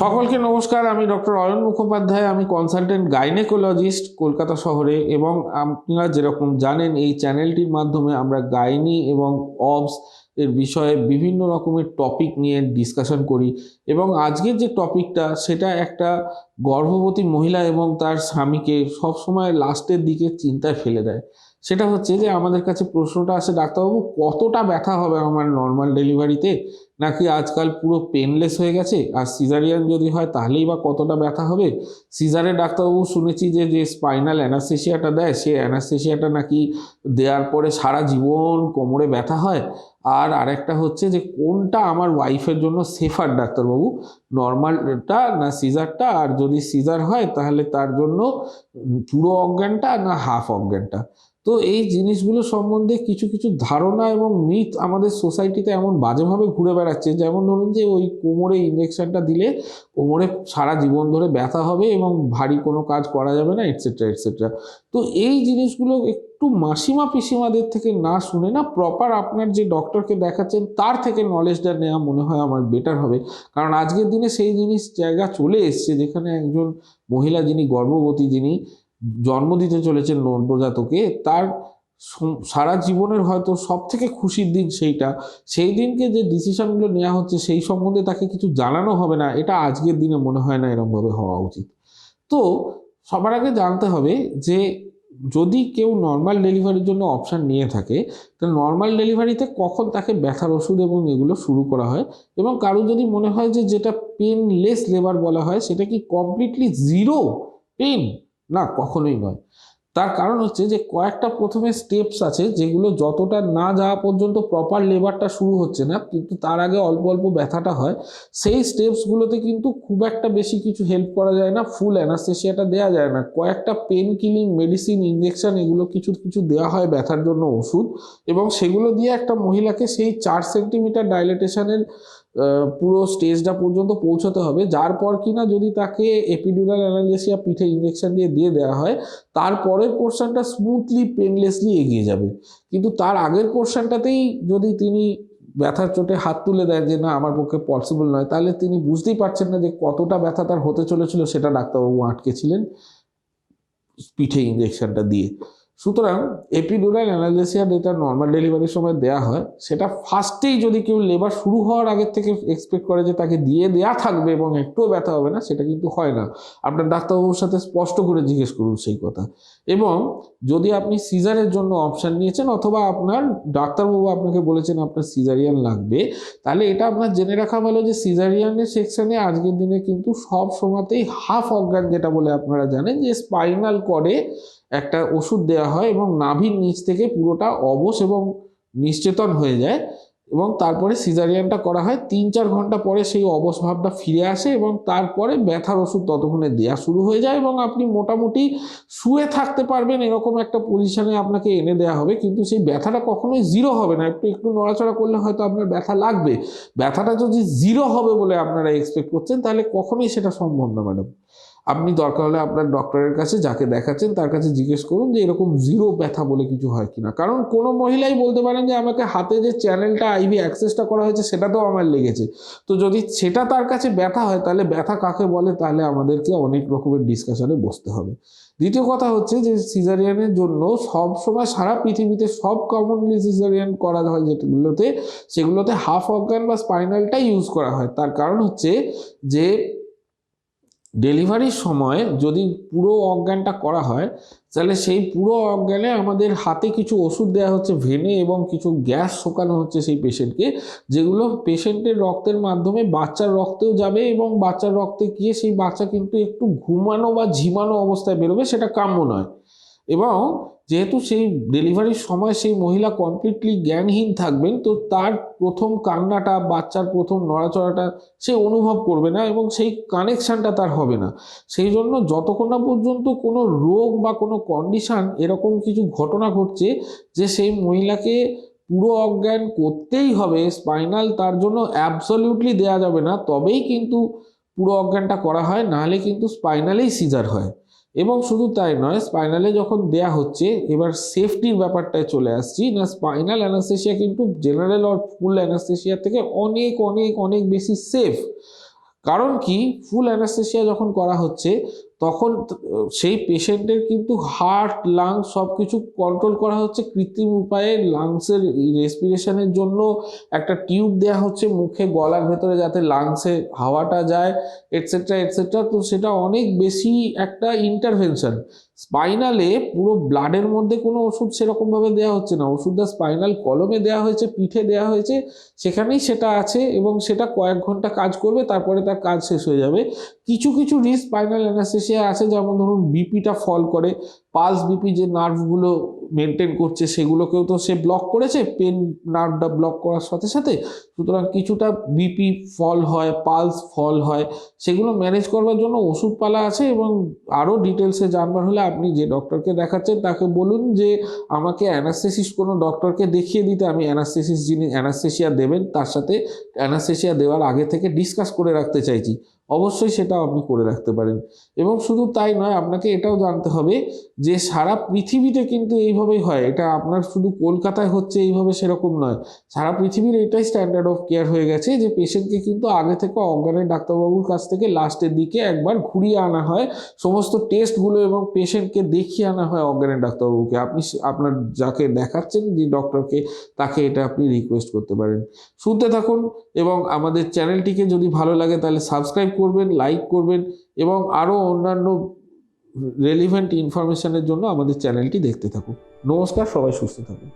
সকলকে নমস্কার, আমি ডক্টর অয়ন মুখোপাধ্যায়, আমি কনসালটেন্ট গাইনেকোলজিস্ট কলকাতা শহরে এবং আপনারা যেরকম জানেন এই চ্যানেলটির মাধ্যমে আমরা গাইনি এবং অবস এর বিষয়ে বিভিন্ন রকমের টপিক নিয়ে ডিসকাশন করি এবং আজকের যে টপিকটা সেটা একটা গর্ভবতী মহিলা এবং তার স্বামীকে সবসময় লাস্টের দিকে চিন্তায় ফেলে দেয়। সেটা হচ্ছে যে আমাদের কাছে প্রশ্নটা আসে, ডাক্তারবাবু, কতটা ব্যথা হবে আমার নর্মাল ডেলিভারিতে নাকি আজকাল পুরো পেনলেস হয়ে গেছে? আর সিজারিয়ান যদি হয়, তাহলেই বা কতটা ব্যথা হবে? সিজারে ডাক্তারবাবু শুনেছি যে যে স্পাইনাল অ্যানাস্থেশিয়াটা দেয়, সে অ্যানাস্থেশিয়াটা নাকি দেওয়ার পরে সারা জীবন কোমরে ব্যথা হয়। আর আরেকটা হচ্ছে যে, কোনটা আমার ওয়াইফের জন্য সেফার ডাক্তারবাবু? নর্মালটা না সিজারটা আর যদি সিজার হয়, তাহলে তার জন্য পুরো অজ্ঞানটা না হাফ অজ্ঞানটা তো এই জিনিসগুলো সম্বন্ধে কিছু কিছু ধারণা এবং মিথ আমাদের সোসাইটিতে এমন বাজেভাবে ঘুরে বেড়াচ্ছে। যেমন ধরুন যে ওই কোমরে ইঞ্জেকশনটা দিলে কোমরে সারা জীবন ধরে ব্যথা হবে এবং ভারী কোনো কাজ করা যাবে না এটসেট্রা এটসেট্রা তো এই জিনিসগুলো একটু মাসিমা পিসিমাদের থেকে না শুনে না প্রপার আপনার যে ডক্টরকে দেখাচ্ছেন, তার থেকে নলেজটা নেওয়া মনে হয় আমার বেটার হবে। কারণ আজকের দিনে সেই জিনিস জায়গা চলে এসছে যেখানে একজন মহিলা যিনি গর্ভবতী যিনি জন্ম দিতে চলেছেন নবজাতকে তার সারা জীবনের হয়তো সব থেকে খুশির দিন সেইটা। সেই দিনকে যে ডিসিশনগুলো নেওয়া হচ্ছে সেই সম্বন্ধে তাকে কিছু জানানো হবে না, এটা আজকের দিনে মনে হয় না এরমভাবে হওয়া উচিত। তো সবার আগে জানতে হবে যে যদি কেউ নর্মাল ডেলিভারির জন্য অপশান নিয়ে থাকে, তো নর্মাল ডেলিভারিতে কখন তাকে ব্যথার ওষুধ এবং এগুলো শুরু করা হয়? এবং কারও যদি মনে হয় যে যেটা পেনলেস লেবার বলা হয়, সেটা কি কমপ্লিটলি জিরো পেন না, কখনোই নয়। তার কারণ হচ্ছে যে, কয়েকটা প্রথমে স্টেপস আছে যেগুলো যতটা না যাওয়া পর্যন্ত প্রপার লেবারটা শুরু হচ্ছে না, কিন্তু তার আগে অল্প অল্প ব্যথাটা হয়। সেই স্টেপসগুলোতে কিন্তু খুব একটা বেশি কিছু হেল্প করা যায় না ফুল অ্যানাস্থেশিয়াটা দেওয়া যায় না। কয়েকটা পেন কিলিং মেডিসিন ইঞ্জেকশন এগুলো কিছু কিছু দেওয়া হয় ব্যথার জন্য ওষুধ এবং সেগুলো দিয়ে একটা মহিলাকে সেই চার সেন্টিমিটার ডাইলেটেশনের পুরো স্টেজটা পর্যন্ত পৌঁছাতে হবে। যার পর কিনা যদি তাকে এপিডুরাল অ্যানালেসিয়া পিঠে ইঞ্জেকশন দিয়ে দিয়ে দেওয়া হয় তারপরের পোর্শনটা স্মুথলি পেনলেসলি এগিয়ে যাবে। কিন্তু তার আগের পোর্শনটাতেই যদি তিনি ব্যথার চোটে হাত তুলে দেন যে, না, আমার পক্ষে পসিবল নয়, তাহলে তিনি বুঝতেই পারছেন না যে, কতটা ব্যথা তার হতে চলেছিল, সেটা ডাক্তারবাবু আটকেছিলেন পিঠে ইঞ্জেকশনটা দিয়ে। সুতরাং এপিডুরাল অ্যানালেসিয়া যেটা নর্মাল ডেলিভারির সময় দেওয়া হয়, সেটা ফার্স্টেই যদি কেউ লেবার শুরু হওয়ার আগের থেকে এক্সপেক্ট করে যে তাকে দিয়ে দেয়া থাকবে এবং একটুও ব্যথা হবে না, সেটা কিন্তু হয় না। আপনার ডাক্তারবাবুর সাথে স্পষ্ট করে জিজ্ঞেস করুন সেই কথা। এবং যদি আপনি সিজারের জন্য অপশান নিয়েছেন অথবা আপনার ডাক্তারবাবু আপনাকে বলেছেন আপনার সিজারিয়ান লাগবে, তাহলে এটা আপনার জেনে রাখা ভালো যে সিজারিয়ানের সেকশানে আজকের দিনে কিন্তু সব সময়তেই হাফ অজ্ঞান যেটা বলে আপনারা জানেন যে স্পাইনাল কর্ডে একটা ওষুধ দেওয়া হয় এবং নাভির নিচ থেকে পুরোটা অবশ এবং নিশ্চেতন হয়ে যায় এবং তারপরে সিজারিয়ানটা করা হয়। তিন চার ঘণ্টা পরে সেই অবশ ভাবটা ফিরে আসে এবং তারপরে ব্যথার ওষুধ ততক্ষণে দেওয়া শুরু হয়ে যায় এবং আপনি মোটামুটি শুয়ে থাকতে পারবেন এরকম একটা পজিশানে আপনাকে এনে দেওয়া হবে। কিন্তু সেই ব্যথাটা কখনোই জিরো হবে না। একটু একটু নড়াচড়া করলে হয়তো আপনার ব্যথা লাগবে। ব্যথাটা যদি জিরো হবে বলে আপনারা এক্সপেক্ট করছেন, তাহলে কখনোই সেটা সম্ভব না ম্যাডাম আপনি দরকার হলে আপনার ডক্টরের কাছে যাকে দেখাচ্ছেন তার কাছে জিজ্ঞেস করুন যে এরকম জিরো ব্যথা বলে কিছু হয় কিনা। কারণ কোনো মহিলাই বলতে পারেন যে আমাকে হাতে যে চ্যানেলটা আইভি অ্যাক্সেসটা করা হয়েছে সেটা তো আমার লেগেছে। তো যদি সেটা তার কাছে ব্যথা হয় তাহলে ব্যথা কাকে বলে তাহলে আমাদেরকে অনেক রকমের ডিসকাশনে বসতে হবে। দ্বিতীয় কথা হচ্ছে যে সিজারিয়ানের জন্য সব সময় সারা পৃথিবীতে সব কমনলি সিজারিয়ান করা হয় যেগুলোতে, সেগুলোতে হাফ অর্গান বা স্পাইনালটাই ইউজ করা হয়। তার কারণ হচ্ছে যে ডেলিভারির সময় যদি পুরো অজ্ঞানটা করা হয়, তাহলে সেই পুরো অজ্ঞানে আমাদের হাতে কিছু ওষুধ দেওয়া হচ্ছে, ভেনে এবং কিছু গ্যাস শোকানো হচ্ছে সেই পেশেন্টকে, যেগুলো পেশেন্টের রক্তের মাধ্যমে বাচ্চার রক্তেও যাবে এবং বাচ্চার রক্তে গিয়ে সেই বাচ্চা কিন্তু একটু ঘুমানো বা ঝিমানো অবস্থায় বেরোবে, সেটা কাম্য নয়। এবং যেহেতু সেই ডেলিভারির সময় সেই মহিলা কমপ্লিটলি জ্ঞানহীন থাকবেন, তো তার প্রথম কান্নাটা, বাচ্চার প্রথম নড়াচড়াটা সে অনুভব করবে না এবং সেই কানেকশানটা তার হবে না। সেই জন্য যতক্ষণ না পর্যন্ত কোনো রোগ বা কোনো কন্ডিশান এরকম কিছু ঘটনা ঘটছে যে সেই মহিলাকে পুরো অজ্ঞান করতেই হবে স্পাইনাল তার জন্য অ্যাবসলিউটলি দেয়া যাবে না, তবেই কিন্তু পুরো অজ্ঞানটা করা হয়, নাহলে কিন্তু স্পাইনালেই সিজার হয়। এবং শুধু তাই নয় স্পাইনালে যখন দেয়া হচ্ছে, এবার সেফটির ব্যাপারটায় চলে আসছি। না স্পাইনাল অ্যানাস্থেশিয়া কিন্তু জেনারেল অর ফুল অ্যানাস্থেশিয়া থেকে অনেক অনেক অনেক বেশি সেফ কারণ কি? ফুল অ্যানাস্থেশিয়া যখন করা হচ্ছে তখন সেই পেশেন্টের কিন্তু হার্ট, লাংস সব কিছু কন্ট্রোল করা হচ্ছে কৃত্রিম উপায়ে। লাংসের রেসপিরেশনের জন্য একটা টিউব দেওয়া হচ্ছে মুখে, গলার ভেতরে যাতে লাংসে হাওয়াটা যায় এটসেট্রা এটসেট্রা তো সেটা অনেক বেশি একটা ইন্টারভেনশন স্পাইনালে পুরো ব্লাডের মধ্যে কোনো ওষুধ সেরকমভাবে দেওয়া হচ্ছে না। ওষুধটা স্পাইনাল কলমে দেওয়া হয়েছে, পিঠে দেওয়া হয়েছে, সেখানেই সেটা আছে এবং সেটা কয়েক ঘণ্টা কাজ করবে, তারপরে তার কাজ শেষ হয়ে যাবে। কিছু কিছু রিস্ক স্পাইনাল অ্যানাস্থেসিয়া আছে, যেমন ধরুন বিপিটা ফল করে পালস বিপি যে নার্ভগুলো মেনটেন করছে সেগুলোকেও তো সে ব্লক করেছে পেন নার্ভটা ব্লক করার সাথে সাথে। সুতরাং কিছুটা বিপি ফল হয় পালস ফল হয়, সেগুলো ম্যানেজ করবার জন্য ওষুধপালা আছে এবং আরও ডিটেলসে জানবার হলে আপনি যে ডক্টরকে দেখাচ্ছেন তাকে বলুন যে আমাকে অ্যানাস্থেসিস কোনো ডক্টরকে দেখিয়ে দিতে, আমি অ্যানাস্থেসিস যিনি অ্যানাস্থেসিয়া দেবেন, তার সাথে অ্যানাস্থেসিয়া দেওয়ার আগে থেকে ডিসকাস করে রাখতে চাইছি। অবশ্যই সেটা আপনি করে রাখতে পারেন। এবং শুধু তাই নয়, আপনাকে এটাও জানতে হবে যে সারা পৃথিবীতে কিন্তু এইভাবেই হয়। এটা আপনার শুধু কলকাতায় হচ্ছে এইভাবে সেরকম নয়। সারা পৃথিবীর এটাই স্ট্যান্ডার্ড অফ কেয়ার হয়ে গেছে যে পেশেন্টকে কিন্তু আগে থেকে অজ্ঞানের ডাক্তারবাবুর কাছ থেকে লাস্টের দিকে একবার ঘুরিয়ে আনা হয়। সমস্ত টেস্টগুলো এবং পেশেন্টকে দেখিয়ে আনা হয় অজ্ঞানের ডাক্তারবাবুকে। আপনি আপনার যাকে দেখাচ্ছেন যে ডক্টরকে তাকে এটা আপনি রিকোয়েস্ট করতে পারেন। শুনতে থাকুন এবং আমাদের চ্যানেলটিকে যদি ভালো লাগে তাহলে সাবস্ক্রাইব করবেন লাইক করবেন এবং আরও অন্যান্য রেলিভেন্ট ইনফরমেশনের জন্য আমাদের চ্যানেলটি দেখতে থাকুন। নমস্কার, সবাই সুস্থ থাকুন।